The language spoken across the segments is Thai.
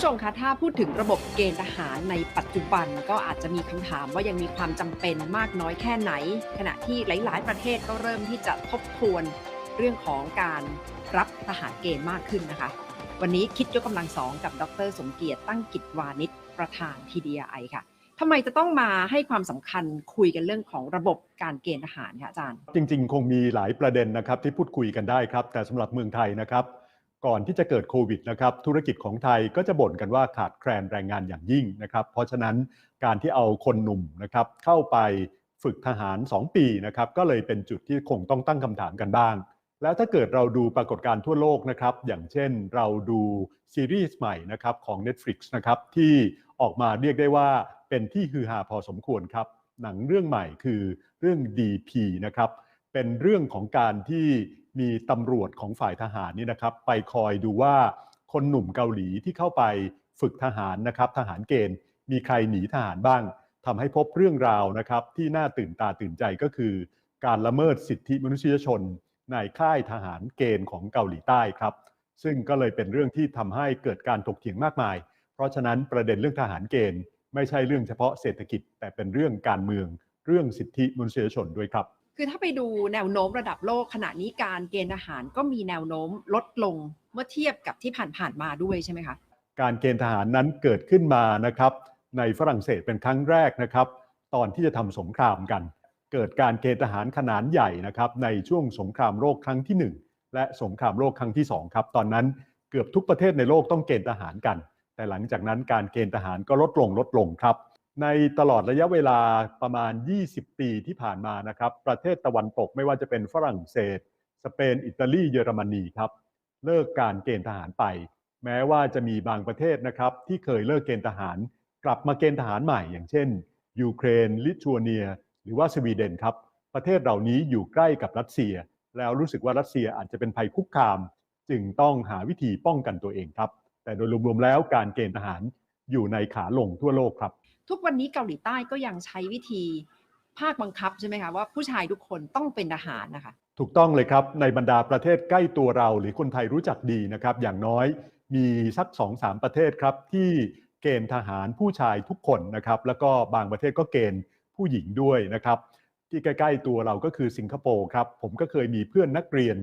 ผู้ชมคะถ้าพูดถึงระบบเกณฑ์ทหารในปัจจุบันก็อาจจะมีคำถามว่ายังมีความจำเป็นมากน้อยแค่ไหน ขณะที่หลาย ๆ ประเทศก็เริ่มที่จะทบทวนเรื่องของการรับทหารเกณฑ์มากขึ้นนะคะ วันนี้คิดยกกำลังสองกับดร สมเกียรติตั้งกิจวานิชประธาน TDI ค่ะทำไมจะต้องมาให้ความสำคัญคุยกันเรื่องของระบบการเกณฑ์ทหารคะอาจารย์ จริง ๆ คงมีหลายประเด็นนะครับที่พูดคุยกันได้ครับ แต่สำหรับเมืองไทยนะครับ ก่อนที่จะเกิดโควิดนะครับธุรกิจของไทยก็จะบ่นกันว่าขาดแคลนแรงงานอย่างยิ่งนะครับ เพราะฉะนั้นการที่เอาคนหนุ่มนะครับเข้าไปฝึกทหาร 2 ปีนะครับก็เลยเป็นจุดที่คงต้องตั้งคำถามกันบ้าง แล้วถ้าเกิดเราดูปรากฏการณ์ทั่วโลกนะครับ อย่างเช่นเราดูซีรีส์ใหม่นะครับของ Netflix นะครับที่ออกมาเรียกได้ว่าเป็นที่ฮือฮาพอสมควรครับ หนังเรื่องใหม่คือเรื่อง DP นะครับเป็นเรื่องของการที่ มีตำรวจของฝ่ายทหารนี่นะครับ ไปคอยดูว่าคนหนุ่มเกาหลีที่เข้าไปฝึกทหารนะครับ ทหารเกณฑ์ มีใครหนีทหารบ้างทำให้พบเรื่องราวนะครับ ที่น่าตื่นตาตื่นใจก็คือ การละเมิดสิทธิมนุษยชน ในค่ายทหารเกณฑ์ของเกาหลีใต้ครับ ซึ่งก็เลยเป็นเรื่องที่ทำให้เกิดการถกเถียงมากมาย เพราะฉะนั้นประเด็นเรื่องทหารเกณฑ์ ไม่ใช่เรื่องเฉพาะเศรษฐกิจ แต่เป็นเรื่องการเมือง เรื่องสิทธิมนุษยชนด้วยครับ คือถ้าไปดูแนวโน้มระดับโลกขณะนี้การเกณฑ์ทหารก็มีแนวโน้มลดลงเมื่อเทียบกับที่ผ่านๆมาด้วยใช่ไหมคะ การเกณฑ์ทหารนั้นเกิดขึ้นมานะครับในฝรั่งเศสเป็นครั้งแรกนะครับ ตอนที่จะทำสงครามกัน เกิดการเกณฑ์ทหารขนาดใหญ่นะครับในช่วงสงครามโลกครั้งที่ 1 และสงครามโลกครั้งที่2ครับตอนนั้นเกือบทุกประเทศในโลกต้องเกณฑ์ทหารกัน แต่หลังจากนั้นการเกณฑ์ทหารก็ลดลงลดลงครับ ในตลอดระยะเวลาประมาณ 20 ปีที่ผ่านมานะครับ ประเทศตะวันตกไม่ว่าจะเป็นฝรั่งเศส สเปน อิตาลี เยอรมนีครับ เลิกการเกณฑ์ทหารไป แม้ว่าจะมีบางประเทศนะครับ ที่เคยเลิกเกณฑ์ทหาร กลับมาเกณฑ์ทหารใหม่ อย่างเช่น ยูเครน ลิทัวเนีย หรือว่าสวีเดนครับ ประเทศเหล่านี้อยู่ใกล้กับรัสเซีย แล้วรู้สึกว่ารัสเซียอาจจะเป็นภัยคุกคาม จึงต้องหาวิธีป้องกันตัวเองครับ แต่โดยรวมๆแล้วการเกณฑ์ทหารอยู่ในขาลงทั่วโลกครับ ทุกวันนี้เกาหลีใต้ก็ยังใช้วิธีภาคบังคับใช่ไหมคะว่าผู้ชายทุกคนต้องเป็นทหารนะคะ ถูกต้องเลยครับ ในบรรดาประเทศใกล้ตัวเราหรือคนไทยรู้จักดีนะครับ อย่างน้อยมีสัก2อสามประเทศครับ ที่เกณฑ์ทหารผู้ชายทุกคนนะครับ แล้วก็บางประเทศก็เกณฑ์ผู้หญิงด้วยนะครับ ที่ใกล้ๆตัวเราก็คือสิงคโปร์ครับ ผมก็เคยมีเพื่อนนักเรียน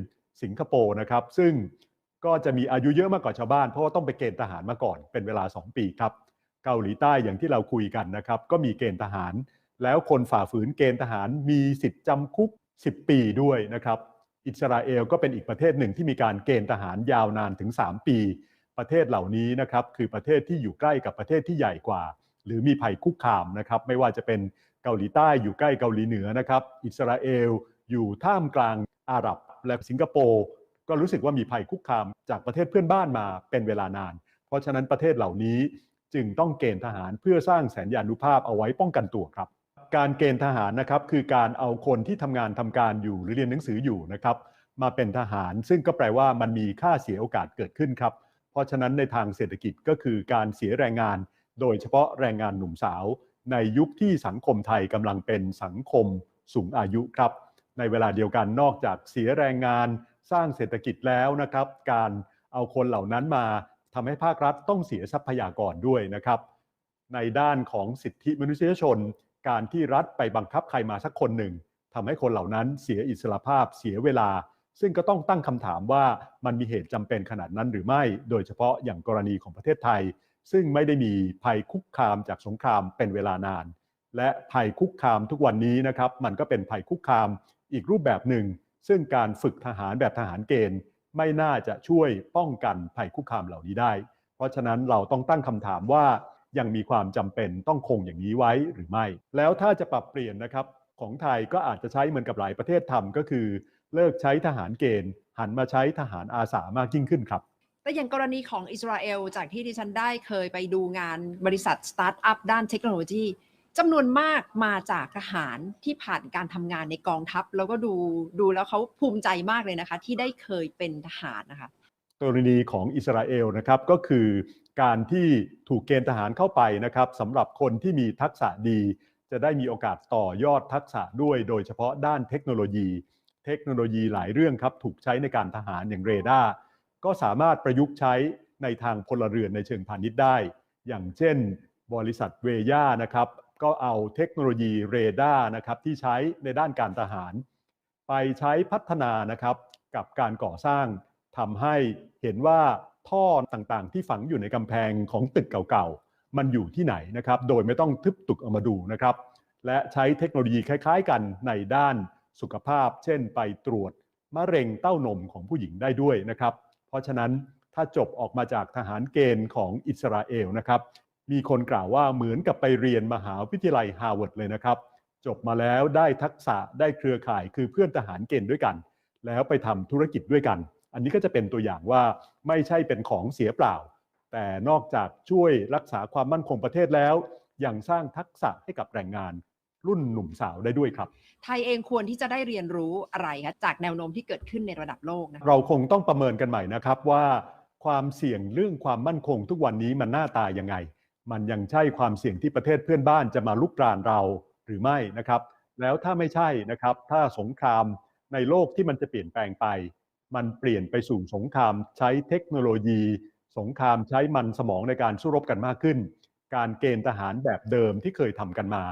สิงคโปร์นะครับ ซึ่งก็จะมีอายุเยอะมากกว่าชาวบ้าน เพราะว่าต้องไปเกณฑ์ทหารมาก่อนเป็นเวลา 2 ปีครับ เกาหลีใต้อย่างที่เราคุยกันนะครับก็มีเกณฑ์ทหาร แล้วคนฝ่าฝืนเกณฑ์ทหารมีสิทธิ์จำคุก 10 ปีด้วยนะครับอิสราเอลก็เป็นอีกประเทศหนึ่งที่มีการเกณฑ์ทหารยาวนานถึง 3 ปี ประเทศเหล่านี้นะครับคือประเทศที่อยู่ใกล้กับประเทศที่ใหญ่กว่า หรือมีภัยคุกคามนะครับไม่ว่าจะเป็นเกาหลีใต้อยู่ใกล้เกาหลีเหนือนะครับอิสราเอลอยู่ท่ามกลางอาหรับและสิงคโปร์ก็รู้สึกว่ามีภัยคุกคามจากประเทศเพื่อนบ้านมาเป็นเวลานาน เพราะฉะนั้นประเทศเหล่านี้ จึงต้องเกณฑ์ทหารเพื่อสร้างแสนยานุภาพเอาไว้ป้องกันตัวครับ การเกณฑ์ทหารนะครับคือการเอาคนที่ทำงานทำการอยู่หรือเรียนหนังสืออยู่นะครับมาเป็นทหาร ซึ่งก็แปลว่ามันมีค่าเสียโอกาสเกิดขึ้นครับ เพราะฉะนั้นในทางเศรษฐกิจก็คือการเสียแรงงาน โดยเฉพาะแรงงานหนุ่มสาว ในยุคที่สังคมไทยกำลังเป็นสังคมสูงอายุครับ ในเวลาเดียวกันนอกจากเสียแรงงาน สร้างเศรษฐกิจแล้วนะครับ การเอาคนเหล่านั้นมา ทำให้ภาครัฐต้องเสียทรัพยากรด้วยนะครับ ในด้านของสิทธิมนุษยชน การที่รัฐไปบังคับใครมาสักคนหนึ่งทำให้คนเหล่านั้นเสียอิสรภาพเสียเวลา ซึ่งก็ต้องตั้งคำถามว่ามันมีเหตุจำเป็นขนาดนั้นหรือไม่ โดยเฉพาะอย่างกรณีของประเทศไทย ซึ่งไม่ได้มีภัยคุกคามจากสงครามเป็นเวลานาน และภัยคุกคามทุกวันนี้นะครับ มันก็เป็นภัยคุกคามอีกรูปแบบหนึ่ง ซึ่งการฝึกทหารแบบทหารเกณฑ์ ไม่น่าจะช่วยป้องกันภัยคุกคามเหล่านี้ได้ เพราะฉะนั้นเราต้องตั้งคำถามว่ายังมีความจำเป็นต้องคงอย่างนี้ไว้หรือไม่ แล้วถ้าจะปรับเปลี่ยนนะครับของไทยก็อาจจะใช้เหมือนกับหลายประเทศทำก็คือ เลิกใช้ทหารเกณฑ์ หันมาใช้ทหารอาสามากยิ่งขึ้นครับแต่อย่างกรณีของอิสราเอลจากที่ดิฉันได้เคยไปดูงานบริษัทสตาร์ทอัพด้านเทคโนโลยี จำนวนมากมาจากทหารที่ผ่านการทำงานในกองทัพ แล้วก็ดูดูแล้วเขาภูมิใจมากเลยนะคะ ที่ได้เคยเป็นทหารนะคะกรณีของอิสราเอลนะครับก็คือการที่ถูกเกณฑ์ทหารเข้าไปนะครับสำหรับคนที่มีทักษะดี จะได้มีโอกาสต่อยอดทักษะด้วยโดยเฉพาะด้านเทคโนโลยี เทคโนโลยีหลายเรื่องครับถูกใช้ในการทหารอย่างเรดาร์ก็สามารถประยุกต์ใช้ในทางพลเรือนในเชิงพาณิชย์ได้ อย่างเช่น บริษัทเวย่านะครับ ก็เอาเทคโนโลยีเรดาร์นะครับที่ใช้ในด้านการทหาร ไปใช้พัฒนานะครับกับการก่อสร้างทำให้เห็นว่าท่อต่างๆ ที่ฝังอยู่ในกำแพงของตึกเก่าๆ มันอยู่ที่ไหนนะครับโดยไม่ต้องทึบตึกเอามาดูนะครับ และใช้เทคโนโลยีคล้ายๆ กันในด้านสุขภาพ เช่น ไปตรวจมะเร็งเต้านมของผู้หญิงได้ด้วยนะครับ เพราะฉะนั้นถ้าจบออกมาจากทหารเกณฑ์ของอิสราเอลนะครับ มีคนกล่าวว่าเหมือนกับไปเรียนมหาวิทยาลัยฮาร์วาร์ดเลยนะครับ จบมาแล้วได้ทักษะได้เครือข่ายคือเพื่อนทหารเกณฑ์ด้วยกัน แล้วไปทำธุรกิจด้วยกัน อันนี้ก็จะเป็นตัวอย่างว่าไม่ใช่เป็นของเสียเปล่า แต่นอกจากช่วยรักษาความมั่นคงประเทศแล้ว ยังสร้างทักษะให้กับแรงงานรุ่นหนุ่มสาวได้ด้วยครับ ไทยเองควรที่จะได้เรียนรู้อะไรคะจากแนวโน้มที่เกิดขึ้นในระดับโลกนะคะเราคงต้องประเมินกันใหม่นะครับว่า ความเสี่ยงเรื่องความมั่นคงทุกวันนี้มันหน้าตายังไง มันยังใช่ความเสี่ยงที่ประเทศเพื่อนบ้านจะมาลุกรานเราหรือไม่นะครับ แล้วถ้าไม่ใช่นะครับ ถ้าสงครามในโลกที่มันจะเปลี่ยนแปลงไป มันเปลี่ยนไปสู่สงครามใช้เทคโนโลยี สงครามใช้มันสมองในการสู้รบกันมากขึ้น การเกณฑ์ทหารแบบเดิมที่เคยทำกันมา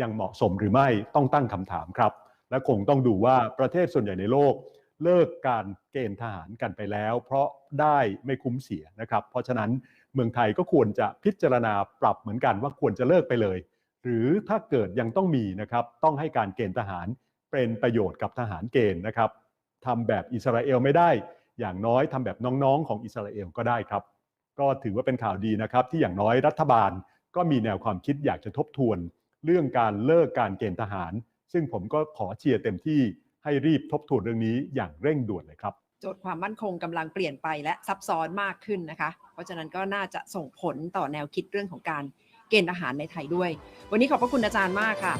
ยังเหมาะสมหรือไม่ต้องตั้งคำถามครับ และคงต้องดูว่าประเทศส่วนใหญ่ในโลก เลิกการเกณฑ์ทหารกันไปแล้ว เพราะได้ไม่คุ้มเสียนะครับ เพราะฉะนั้น เมืองไทยก็ควรจะพิจารณาปรับเหมือนกันว่าควรจะเลิกไปเลย หรือถ้าเกิดยังต้องมีนะครับต้องให้การเกณฑ์ทหารเป็นประโยชน์กับทหารเกณฑ์นะครับทำแบบอิสราเอลไม่ได้ อย่างน้อยทำแบบน้องๆ ของอิสราเอลก็ได้ครับ ก็ถือว่าเป็นข่าวดีนะครับ ที่อย่างน้อยรัฐบาลก็มีแนวความคิดอยากจะทบทวน เรื่องการเลิกการเกณฑ์ทหาร ซึ่งผมก็ขอเชียร์เต็มที่ให้รีบทบทวนเรื่องนี้อย่างเร่งด่วนเลยครับ จทย์ความมั่นคงกำลังเปลี่ยนไปและซับซ้อนมากขึ้นนะคะ เพราะฉะนั้นก็น่าจะส่งผลต่อแนวคิดเรื่องของการเกณฑ์อาหารในไทยด้วย วันนี้ขอบพระคุณอาจารย์มากค่ะ